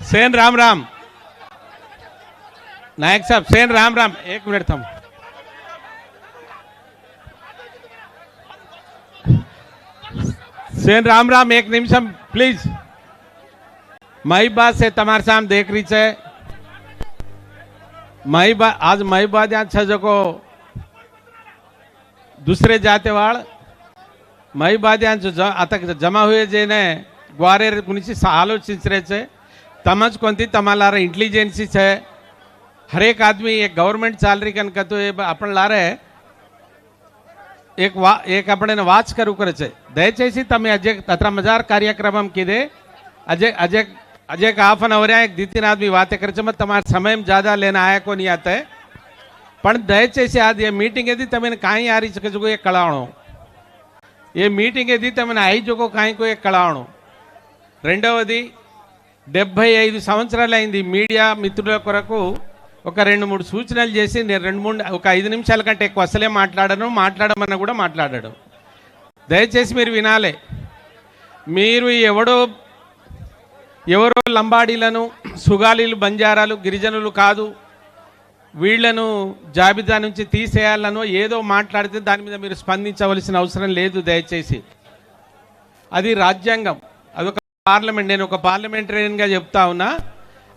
सेन राम राम। नायक साहब, सेन राम राम। एक मिनट थम सेन राम राम, एक निमिष प्लीज़ मई बात से तुम्हारे साम देख रही है मई बात आज मई बात यहाँ छजो को दूसरे जाते वाल मई बात यहाँ जो आतक जमा हुए जे ग्वारे कुछ आलोचित रहे से। તમજ કોનથી તમારા ઇન્ટેલિજન્સી છે હરેક આદમી એક ગવર્મેન્ટ ચાલરી કન કતો એ આપણે લારે એક વા એક આપણે વાચ કરું કરે છે దయచేసి તમે અજે તત્ર મજાર કાર્યક્રમમ કીધે અજે અજે અજે હાફ એન અવર એક દીતીન આદમી વાતે કરે છે મત તમારા સમય જ્યાદા લેના આયા કો નહીં આતે પણ దయచేసి అది ఏ మీటింగ్ ఏది તમે કાંઈ આ રહી શકે જો એ કળાણો ఏ మీటింగ్ ఏది తమని ఐజోకో కాయకు కళావణం రెండవది డెబ్భై ఐదు సంవత్సరాలు అయింది మీడియా మిత్రుల కొరకు ఒక రెండు మూడు సూచనలు చేసి నేను రెండు మూడు ఒక ఐదు నిమిషాల కంటే ఎక్కువ అసలే మాట్లాడను మాట్లాడమన్నా కూడా మాట్లాడాడు. దయచేసి మీరు వినాలి. మీరు ఎవడో ఎవరో లంబాడీలను సుగాలీలు బంజారాలు గిరిజనులు కాదు వీళ్ళను జాబితా నుంచి తీసేయాలనో ఏదో మాట్లాడితే దాని మీద మీరు స్పందించవలసిన అవసరం లేదు దయచేసి. అది రాజ్యాంగం. అదొక పార్లమెంట్ నేను ఒక పార్లమెంటరీయన్గా చెప్తా ఉన్నా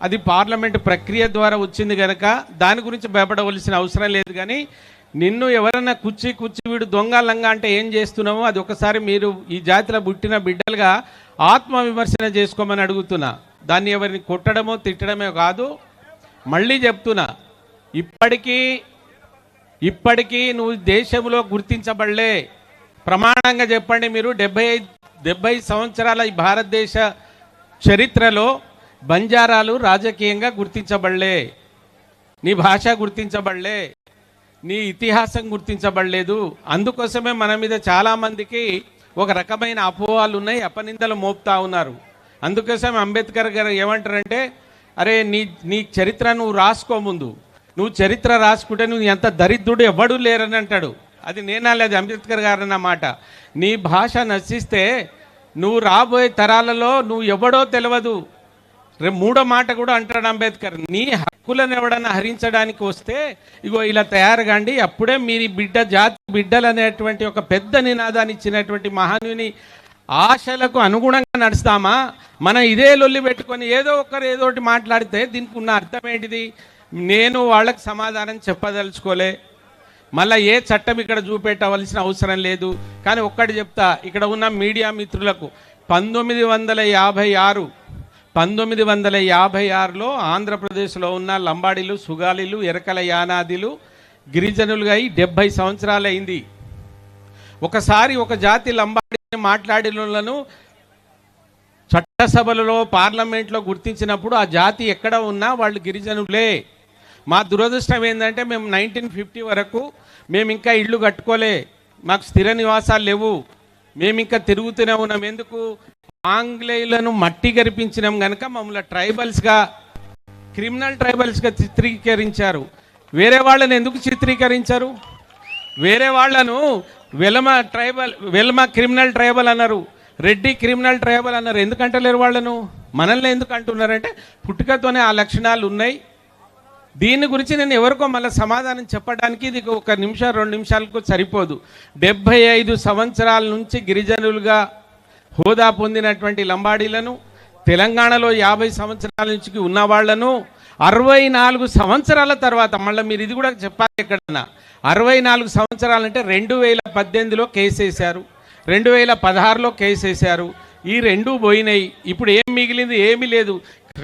అది పార్లమెంట్ ప్రక్రియ ద్వారా వచ్చింది కనుక దాని గురించి భయపడవలసిన అవసరం లేదు కానీ నిన్ను ఎవరైనా కుచ్చి కుచ్చి వీడు దొంగ లంగా అంటే ఏం చేస్తున్నామో అది ఒకసారి మీరు ఈ జాతిలో పుట్టిన బిడ్డలుగా ఆత్మ విమర్శన చేసుకోమని అడుగుతున్నా. దాన్ని ఎవరిని కొట్టడమో తిట్టడమే కాదు మళ్ళీ చెప్తున్నా. ఇప్పటికీ ఇప్పటికీ నువ్వు దేశంలో గుర్తించబడలే. ప్రమాణంగా చెప్పండి మీరు డెబ్బై డెబ్బై సంవత్సరాల ఈ భారతదేశ చరిత్రలో బంజారాలు రాజకీయంగా గుర్తించబడలే. నీ భాష గుర్తించబడలే. నీ ఇతిహాసం గుర్తించబడలేదు. అందుకోసమే మన మీద చాలామందికి ఒక రకమైన అపోహాలు ఉన్నాయి అపనిందలు మోపుతా ఉన్నారు. అందుకోసం అంబేద్కర్ గారు ఏమంటారంటే అరే నీ నీ చరిత్ర నువ్వు రాసుకో ముందు. నువ్వు చరిత్ర రాసుకుంటే నువ్వు ఎంత దరిద్రుడు ఎవడూ లేరని అంటాడు. అది నేనాలేదు అంబేద్కర్ గారు అన్న మాట. నీ భాష నశిస్తే నువ్వు రాబోయే తరాలలో నువ్వు ఎవడో తెలియదు రేపు మూడో మాట కూడా అంటాడు అంబేద్కర్ నీ హక్కులను ఎవడన్నా హరించడానికి వస్తే ఇగో ఇలా తయారు కాండి అప్పుడే మీ బిడ్డ జాతి బిడ్డలు అనేటువంటి ఒక పెద్ద నినాదాన్ని ఇచ్చినటువంటి మహానుని ఆశలకు అనుగుణంగా నడుస్తామా? మనం ఇదే లొల్లి పెట్టుకొని ఏదో ఒకరు ఏదోటి మాట్లాడితే దీనికి ఉన్న అర్థం ఏంటిది? నేను వాళ్ళకి సమాధానం చెప్పదలుచుకోలే. మళ్ళీ ఏ చట్టం ఇక్కడ చూపెట్టవలసిన అవసరం లేదు. కానీ ఒక్కటి చెప్తా ఇక్కడ ఉన్న మీడియా మిత్రులకు పంతొమ్మిది వందల యాభై ఆరు పంతొమ్మిది వందల యాభై ఆరులో ఆంధ్రప్రదేశ్లో ఉన్న లంబాడీలు సుగాలీలు ఎరకల యానాదిలు గిరిజనులుగా అయి డెబ్భై సంవత్సరాలు అయింది ఒకసారి ఒక జాతి లంబాడీని మాట్లాడినలను చట్టసభలలో పార్లమెంట్లో గుర్తించినప్పుడు ఆ జాతి ఎక్కడ ఉన్నా వాళ్ళు గిరిజనులే. మా దురదృష్టం ఏంటంటే మేము నైన్టీన్ ఫిఫ్టీ వరకు మేము ఇంకా ఇళ్ళు కట్టుకోలే. మాకు స్థిర నివాసాలు లేవు. మేము ఇంకా తిరుగుతూనే ఉన్నాం. ఎందుకు? ఆంగ్లేయులను మట్టి గరిపించినాం కనుక మమ్మల్ని ట్రైబల్స్గా క్రిమినల్ ట్రైబల్స్గా చిత్రీకరించారు. వేరే వాళ్ళని ఎందుకు చిత్రీకరించారు? వేరే వాళ్ళను Velama tribal Velama criminal tribal అన్నారు. రెడ్డి క్రిమినల్ ట్రైబల్ అన్నారు. ఎందుకంటలేరు వాళ్ళను? మనల్ని ఎందుకు అంటున్నారంటే పుట్టుకతోనే ఆ లక్షణాలు ఉన్నాయి. దీని గురించి నేను ఎవరికో మళ్ళీ సమాధానం చెప్పడానికి ఇది ఒక నిమిషం రెండు నిమిషాలకు సరిపోదు. డెబ్భై ఐదు సంవత్సరాల నుంచి గిరిజనులుగా హోదా పొందినటువంటి లంబాడీలను తెలంగాణలో యాభై సంవత్సరాల నుంచి ఉన్న వాళ్ళను అరవై నాలుగు సంవత్సరాల తర్వాత మళ్ళీ మీరు ఇది కూడా చెప్పాలి ఎక్కడన్నా అరవై నాలుగు సంవత్సరాలు అంటే రెండు వేల పద్దెనిమిదిలో కేసు వేశారు రెండు వేల పదహారులో కేసు వేశారు ఈ రెండు పోయినాయి ఇప్పుడు ఏం మిగిలింది ఏమీ లేదు.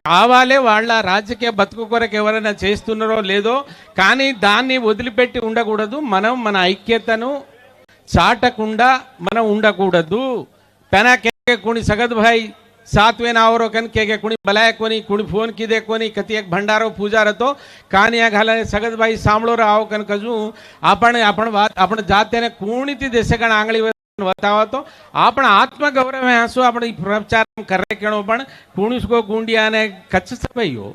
కావాలే వాళ్ళ రాజకీయ బతుకు కొరకు ఎవరైనా చేస్తున్నారో లేదో కానీ దాన్ని వదిలిపెట్టి ఉండకూడదు. మనం మన ఐక్యతను చాటకుండా మనం ఉండకూడదు. పెనా కేకే కుణి సగద్ భాయ్ సాత్వేన ఆవరోకన్ కేకే కుని బలాయ కొని కుని ఫోన్ కిదే కొని కతియక్ భండారో పూజారతో కానీ ఘాల సగద్ ભાઈ સાંભળો આવો કન કજું આપણે આપણ વાત આપણે જાતેને કુણિતિ વતાવો તો આપણા આત્મગૌરવ આંસુ આપણે ప్రచారం కర్రెక్కడం પણ పూణుసుకోగుండి అనే ఖచ్చితమయ్యో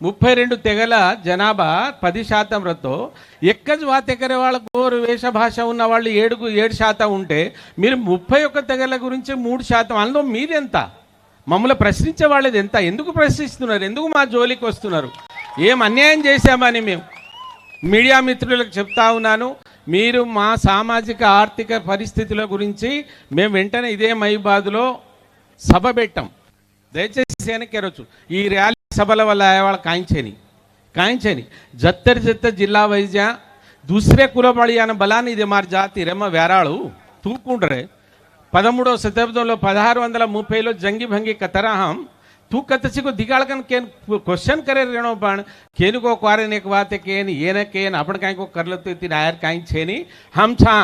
ముప్పై రెండు తెగల జనాభా పది శాతం శాతంతో ఎక్కజ్ వాతెకరే వాళ్ళ గోరు వేష భాష ఉన్న వాళ్ళు ఏడుగు ఏడు శాతం ఉంటే మీరు ముప్పై ఒక్క తెగల గురించి మూడు శాతం అందులో మీరెంత మమ్మల్ని ప్రశ్నించే వాళ్ళది ఎంత ఎందుకు ప్రశ్నిస్తున్నారు ఎందుకు మా జోలికి వస్తున్నారు ఏం అన్యాయం చేశామని మేము మీడియా మిత్రులకు చెప్తా ఉన్నాను మీరు మా సామాజిక ఆర్థిక పరిస్థితుల గురించి మేము వెంటనే ఇదే మైబాద్లో సభ పెట్టాం. దయచేసి వెనక్కిరొచ్చు ఈ ర్యాలీ సభల వల్ల వాళ్ళ కాయించేని. కాయించేని. జత్తరి జత్త జిల్లా వైద్య దూసరే కులబడియాన బలాన్ని ఇది మా జాతి రెమ్మ వేరాళు తూకుండ్రే పదమూడవ శతాబ్దంలో పదహారు వందల ముప్పైలో జంగి భంగి కతరాహం ತೂಕತ್ತಿಸಿಗೂ ದಿಗಾಳ್ಕನ್ ಕೇನ್ ಕ್ವಶನ್ ಕರೆ ರೇಣೋಪ ಕೇನುಕೋ ಕ್ವಾರೇನೇಕ್ ವಾತೆ ಕೇನ್ ಏನ ಕೇನ್ ಅಪಣ ಕಾಯ್ಕೋ ಕರ್ಲತ್ತು ಇತಿ ನಾಯರ್ ಕಾಯ್ ಛೇನಿ ಹಮ್ ಛಾ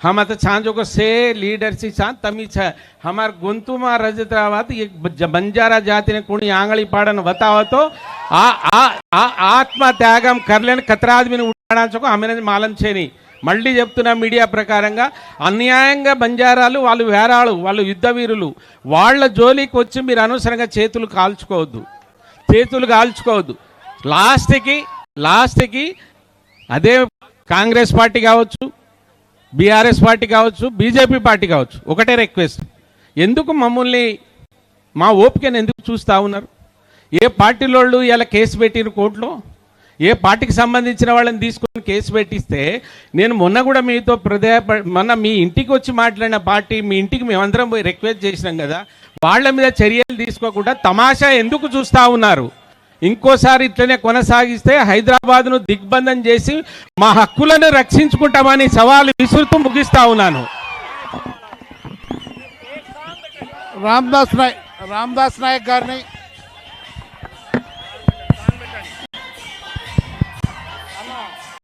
हम आता छान जो को से लीडर सी छान तमी छ हमार गुंतुमा रजत्रावात ये बंजारा जाति ने कुणी आंगली पाड़न बताओ तो आ आ आ आत्मा त्यागम कर लेन कतरा आदमी ने उठाना चुको हमें मालूम छे नहीं మళ్ళీ చెప్తున్నా మీడియా ప్రకారంగా అన్యాయంగా బంజారాలు వాళ్ళు వేరాలు వాళ్ళు యుద్ధ వీరులు. వాళ్ళ జోలికి వచ్చి మీరు అనవసరంగా చేతులు కాల్చుకోవద్దు. చేతులు కాల్చుకోవద్దు. లాస్ట్కి లాస్ట్కి అదే కాంగ్రెస్ పార్టీ కావచ్చు బీఆర్ఎస్ పార్టీ కావచ్చు బీజేపీ పార్టీ కావచ్చు. ఒకటే రిక్వెస్ట్. ఎందుకు మమ్మల్ని మా ఓపికను ఎందుకు చూస్తూ ఉన్నారు? ఏ పార్టీలోళ్ళు ఇలా కేసు పెట్టిన కోర్టులో? ఏ పార్టీకి సంబంధించిన వాళ్ళని తీసుకొని కేసు పెట్టిస్తే నేను మొన్న కూడా మీతో ప్రదే మొన్న మీ ఇంటికి వచ్చి మాట్లాడిన పార్టీ మీ ఇంటికి మేమందరం పోయి రిక్వెస్ట్ చేసినాం కదా వాళ్ళ మీద చర్యలు తీసుకోకుండా తమాషా ఎందుకు చూస్తూ ఉన్నారు? ఇంకోసారి ఇట్లనే కొనసాగిస్తే హైదరాబాద్ను దిగ్బంధం చేసి మా హక్కులను రక్షించుకుంటామని సవాలు విసురుతూ ముగిస్తా ఉన్నాను. రామ్దాస్ నాయక్ రామ్దాస్ నాయక్ గారిని